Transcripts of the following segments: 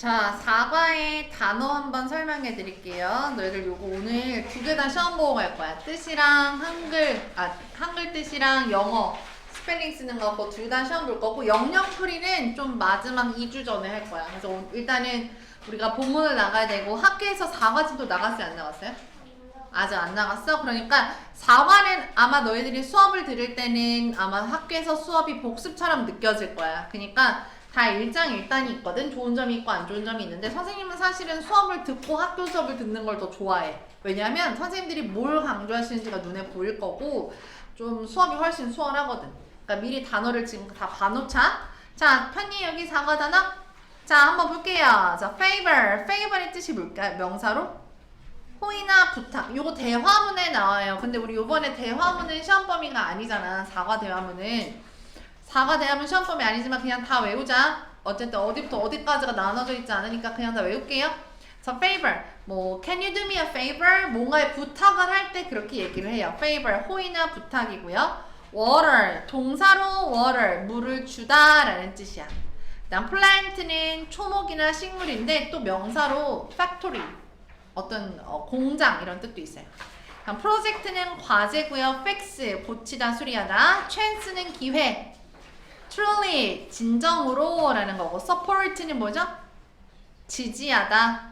자, 사과의 단어 한번 설명해 드릴게요. 너희들 요거 오늘 두 개 다 시험 보고 갈 거야. 뜻이랑 한글, 아, 한글 뜻이랑 영어 스펠링 쓰는 거 그거 둘다 시험 볼 거고 영영풀이는 좀 마지막 2주 전에 할 거야. 그래서 오- 일단은 우리가 본문을 나가야 되고 학교에서 사과집도 나갔어요? 안 나갔어요? 아직 안 나갔어? 그러니까 4화는 아마 너희들이 수업을 들을 때는 아마 학교에서 수업이 복습처럼 느껴질 거야. 그러니까 다 일장일단이 있거든. 좋은 점이 있고 안 좋은 점이 있는데 선생님은 사실은 수업을 듣고 학교 수업을 듣는 걸 더 좋아해. 왜냐하면 선생님들이 뭘 강조하시는지가 눈에 보일 거고 좀 수업이 훨씬 수월하거든. 그러니까 미리 단어를 지금 다 봐놓자. 자, 편히 여기 사과 단어. 자, 한번 볼게요. 자, favor. favor의 뜻이 뭘까요? 명사로? 호의나 부탁. 요거 대화문에 나와요. 근데 우리 요번에 대화문은 시험 범위가 아니잖아. 사과 대화문은. 사과 대화문 시험 범위 아니지만 그냥 다 외우자. 어쨌든 어디부터 어디까지가 나눠져 있지 않으니까 그냥 다 외울게요. 자, favor. 뭐, can you do me a favor? 뭔가에 부탁을 할 때 그렇게 얘기를 해요. favor. 호의나 부탁이고요. water. 동사로 water. 물을 주다 라는 뜻이야. 그다음 plant는 초목이나 식물인데 또 명사로 factory. 어떤 어, 공장 이런 뜻도 있어요. 그럼 프로젝트는 과제고요. fix 고치다 수리하다. chance는 기회. Truly 진정으로 라는 거고 support는 뭐죠? 지지하다.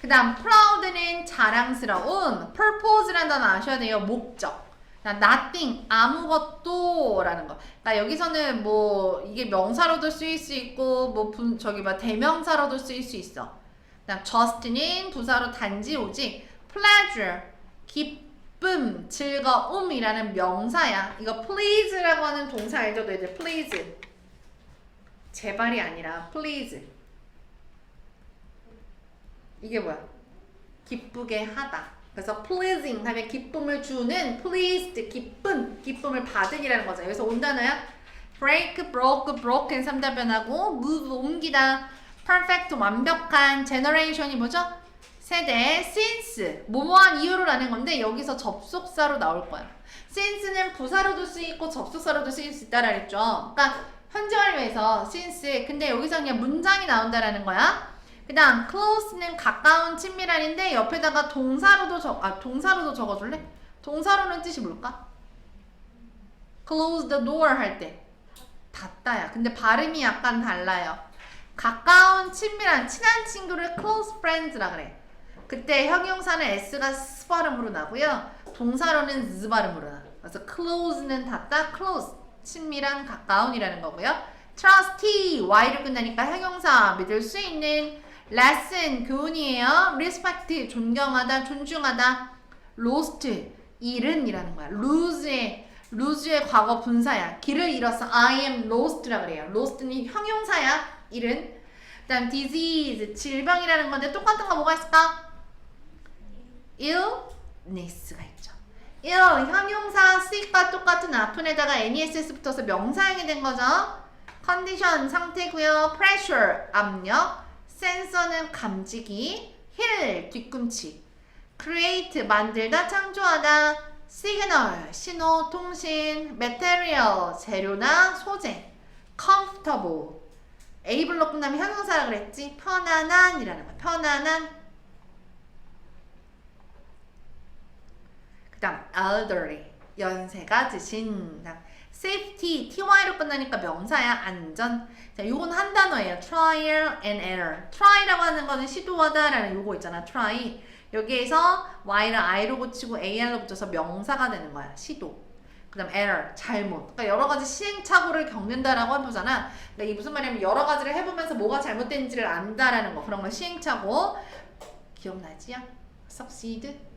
그 다음 proud는 자랑스러운. purpose라는 단어 아셔야 돼요. 목적. nothing 아무것도 라는 거. 나 여기서는 뭐 이게 명사로도 쓰일 수 있고 뭐 분, 저기 막 대명사로도 쓰일 수 있어. 그다음 just는 부사로 단지 오직 pleasure 기 쁨 즐거움이라는 명사야. 이거 please라고 하는 동사 알죠? 너희들 please 제발이 아니라 please 이게 뭐야? 기쁘게 하다. 그래서 pleasing 하면 기쁨을 주는 pleased 기쁨 기쁨을 받으이라는 거죠. 여기서 온 단어야 break, broke, broken 삼다변하고 move 옮기다 perfect 완벽한 generation이 뭐죠? 세대 since 뭐뭐한 이유로라는 건데 여기서 접속사로 나올 거야. since는 부사로도 쓰이고 접속사로도 쓰일 수 있다라 했죠. 그러니까 현재 완료에서 since 근데 여기서 그냥 문장이 나온다라는 거야. 그다음 close는 가까운 친밀한인데 옆에다가 동사로도 적, 아 동사로도 적어줄래? 동사로는 뜻이 뭘까? close the door 할 때 닫다야. 근데 발음이 약간 달라요. 가까운 친밀한 친한 친구를 close friends라 그래. 그때 형용사는 s가 s 발음으로 나고요. 동사로는 z 발음으로 나. 그래서 close는 닫다, close 친밀한 가까운이라는 거고요. trustee y로 끝나니까 형용사 믿을 수 있는 lesson 교훈이에요. respect 존경하다, 존중하다. lost 잃은이라는 거야. lose의 lose의 과거 분사야. 길을 잃었어. I am lost라 그래요. lost는 형용사야. 잃은. 그다음 disease 질병이라는 건데 똑같은 거 뭐가 있을까? Illness가 있죠. ill 형용사 sick과 똑같은 아픈에다가 ness 붙어서 명사형이 된 거죠. 컨디션 상태고요. pressure 압력, 센서는 감지기, 힐 뒤꿈치, create 만들다 창조하다, signal 신호 통신, material 재료나 소재, comfortable able로 끝나면 형용사라 그랬지. 편안한 이라는 거. 편안한 다음 elderly 연세가 드신 그다음 safety ty로 끝나니까 명사야 안전 자 요건 한 단어예요 trial and error try라고 하는 거는 시도하다 라는 요거 있잖아 try 여기에서 y를 i로 고치고 ar로 붙여서 명사가 되는 거야 시도 그 다음 error, 잘못. 그러니까 여러 가지 시행착오를 겪는다라고 해보잖아. 그러니까 이게 무슨 말이냐면 여러 가지를 해보면서 뭐가 잘못된지를 안다라는 거. 그런 걸 시행착오. 기억나지요? succeed.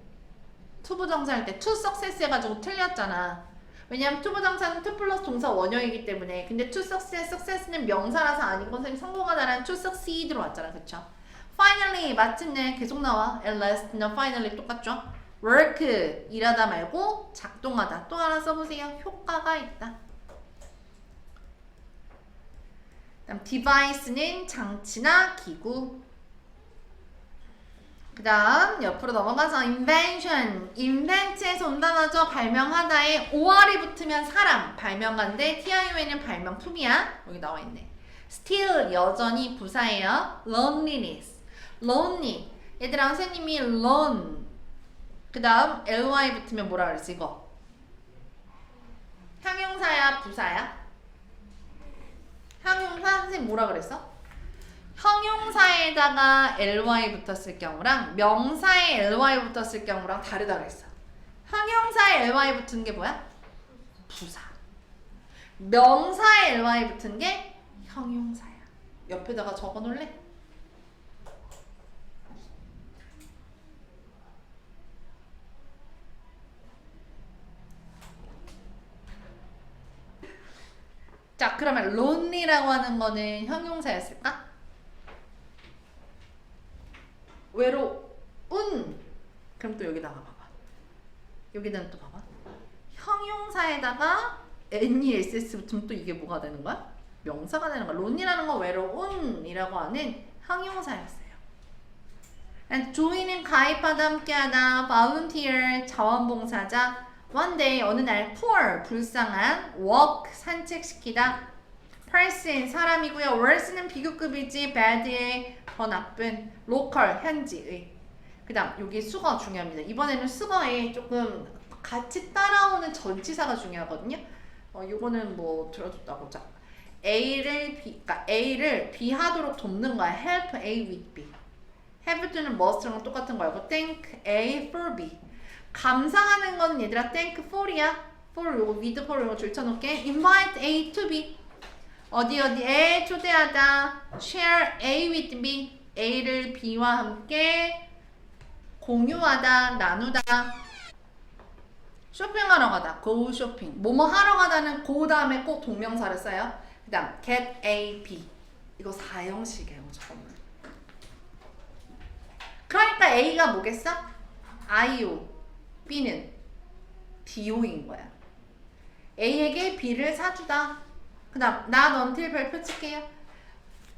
투부정사 할때 success 해가지고 틀렸잖아. 왜냐면 투부정사는 to 플러스 동사 원형이기 때문에. 근데 success, success는 명사라서 아닌 건 선생님 성공하다라는 succeed로 왔잖아. 그쵸? finally, 마침내 계속 나와. at last, 나 finally 똑같죠? work 일하다 말고 작동하다 또 하나 써보세요 효과가 있다 그다음 device는 장치나 기구 그 다음 옆으로 넘어가서 invention invent에서 온 단어죠 발명하다에 OR이 붙으면 사람 발명가인데 TIO에는 발명품이야 여기 나와 있네 still 여전히 부사예요. loneliness. lonely. 얘들아 선생님이 lone. 그 다음 ly 붙으면 뭐라 그랬지 이거? 형용사야 부사야? 형용사 선생님 뭐라 그랬어? 형용사에다가 ly 붙었을 경우랑 명사에 ly 붙었을 경우랑 다르다 그랬어. 형용사에 ly 붙은 게 뭐야? 부사. 명사에 ly 붙은 게 형용사야. 옆에다가 적어 놓을래? 자, 그러면 lonely라고 하는 거는 형용사였을까? 외로운. 그럼 또 여기다가 봐봐. 여기다는 또 봐봐. 형용사에다가 NESS 붙으면 또 이게 뭐가 되는 거야? 명사가 되는 거야. lonely라는 건 외로운이라고 하는 형용사였어요. Join은 가입하다 함께하다 volunteer 자원봉사자 one day 어느 날 poor 불쌍한 walk 산책시키다 person 사람이고요 worse는 비교급이지 bad의 더 나쁜 local 현지의. 그 다음 여기 수거 중요합니다. 이번에는 수거에 조금 같이 따라오는 전치사가 중요하거든요. 어, 요거는 뭐 들어줬다고 자. A를 B, 그러니까 A를 B 하도록 돕는 거야. Help A with B. Have to는 must랑 똑같은 거고 thank A for B. 감상하는 거는 얘들아 thank for이야. for 요거 with for 요거 줄쳐놓게. invite A to B 어디 어디에 초대하다. Share A with B A를 B와 함께 공유하다 나누다. 쇼핑하러 가다. Go 쇼핑 뭐뭐 하러 가다는 go 다음에 꼭 동명사를 써요. 그 다음 get A B. 이거 사형식이에요 저거는. 그러니까 A가 뭐겠어? IO B는 DO인 거야. A에게 B를 사주다 그 다음 나 넌틸 별표 칠게요.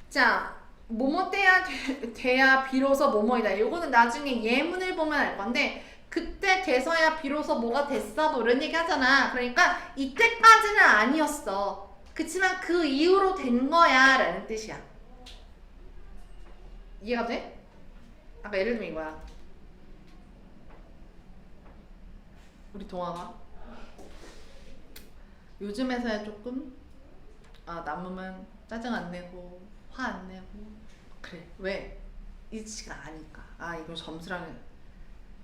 자 뭐뭐 때야 돼- 돼야 비로소 뭐뭐이다. 요거는 나중에 예문을 보면 알 건데 그때 돼서야 비로소 뭐가 됐어? 뭐 이런 얘기 하잖아. 그러니까 이때까지는 아니었어. 그치만 그 이후로 된 거야 라는 뜻이야. 이해가 돼? 아까 예를 들면 이거야. 우리 동아가. 요즘에서야 조금 아 남으면 짜증 안 내고 화 안 내고. 그래. 왜? 이지가 아니까. 아 이거 점수랑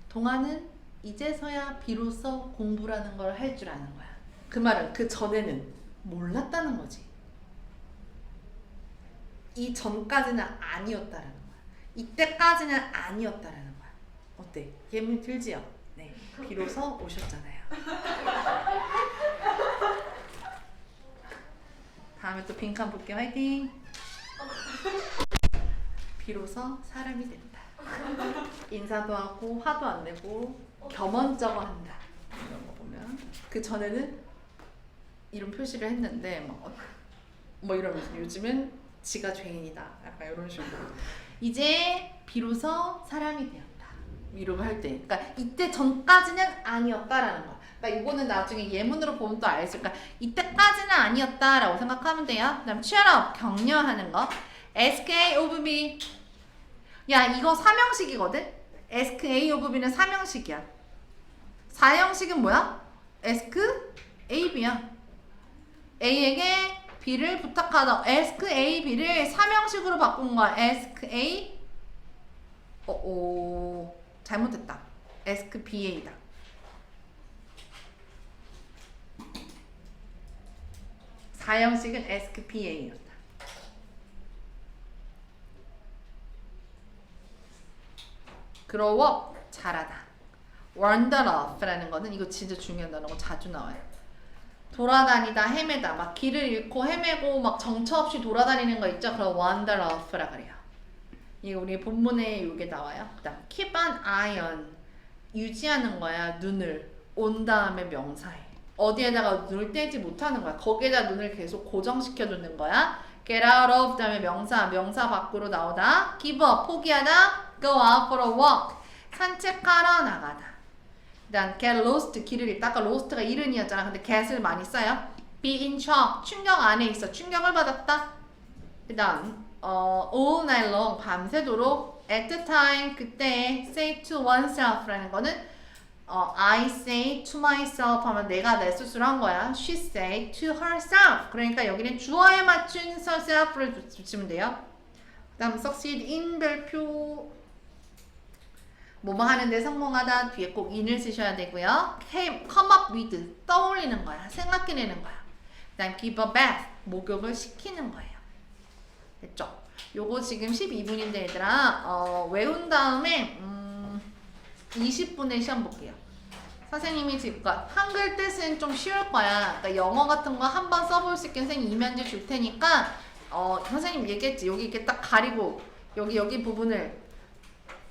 동아는 이제서야 비로소 공부라는 걸 할 줄 아는 거야. 그 말은 그 전에는 몰랐다는 거지. 이 전까지는 아니었다라는 거야. 이때까지는 아니었다라는 거야. 어때? 예문 들지요? 네. 비로소 오셨잖아요 다음에 또 빈칸 볼게 화이팅! 비로소 사람이 된다. 인사도 하고 화도 안 내고 겸언쩍어 한다. 이런 거 보면 그 전에는 이런 표시를 했는데 뭐, 뭐 이러면서 요즘은 지가 죄인이다. 약간 이런 식으로. 이제 비로소 사람이 되었다. 이러고 할 때. 그러니까 이때 전까지는 아니었다라는 거야 그러니까 이거는 나중에 예문으로 보면 또 알수 그러니까 이때까지는 아니었다라고 생각하면 돼요. 그다음 취업 격려하는 거. SK of B. 야 이거 사명식이거든? Ask A of B는 사명식이야. 사형식은 뭐야? ask A, B야. A에게 B를 부탁하다. Ask A, B를 사명식으로 바꾼 거야. Ask A. 어, 오 잘못했다. Ask B, A다 사형식은 ask B, A였다. grow up 자라다. Wander off라는 거는 이거 진짜 중요한 단어고 자주 나와요. 돌아다니다 헤매다 막 길을 잃고 헤매고 막 정처 없이 돌아다니는 거 있죠? 그럼 wander off라 그래요. 이게 우리 본문에 이게 나와요. 그다음 keep an eye on. 유지하는 거야 눈을. 온 다음에 명사해 어디에다가 눈을 떼지 못하는 거야. 거기에다 눈을 계속 고정시켜 두는 거야. Get out of 다음에 명사 명사 밖으로 나오다. Give up 포기하다. Go out for a walk. 산책하러 나가다. 그다음 get lost 길을 잃다. 아까 lost가 이른이었잖아. 근데 get을 많이 써요. Be in shock. 충격 안에 있어. 충격을 받았다. 그 다음 어, all night long 밤새도록 at the time 그때 say to oneself라는 거는 어, I say to myself 하면 내가 내 스스로 한 거야. She say to herself. 그러니까 여기는 주어에 맞춘 herself를 주- 붙이면 돼요. 그 다음 succeed in 별표 뭐뭐 하는데 성공하다 뒤에 꼭 in을 쓰셔야 되고요. came, come up with 떠올리는 거야. 생각해내는 거야. 그 다음 give a bath 목욕을 시키는 거예요. 됐죠? 요거 지금 12분인데 얘들아 어, 외운 다음에 음, 20분에 시험 볼게요. 선생님이 지금 그러니까 한글 뜻은 좀 쉬울 거야. 그러니까 영어 같은 거 한 번 써볼 수 있게 선생님 이면지 줄 테니까 어, 선생님 얘기했지. 여기 이렇게 딱 가리고 여기 여기 부분을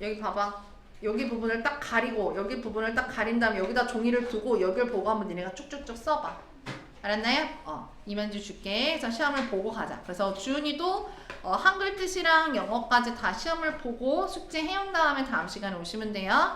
여기 봐봐. 여기 부분을 딱 가리고 여기 부분을 딱 가린 다음에 여기다 종이를 두고 여기를 보고 한번 니네가 쭉쭉쭉 써봐. 알았나요? 어, 이면지 줄게. 그래서 시험을 보고 가자. 그래서 주은이도 어, 한글 뜻이랑 영어까지 다 시험을 보고 숙제 해온 다음에 다음 시간에 오시면 돼요.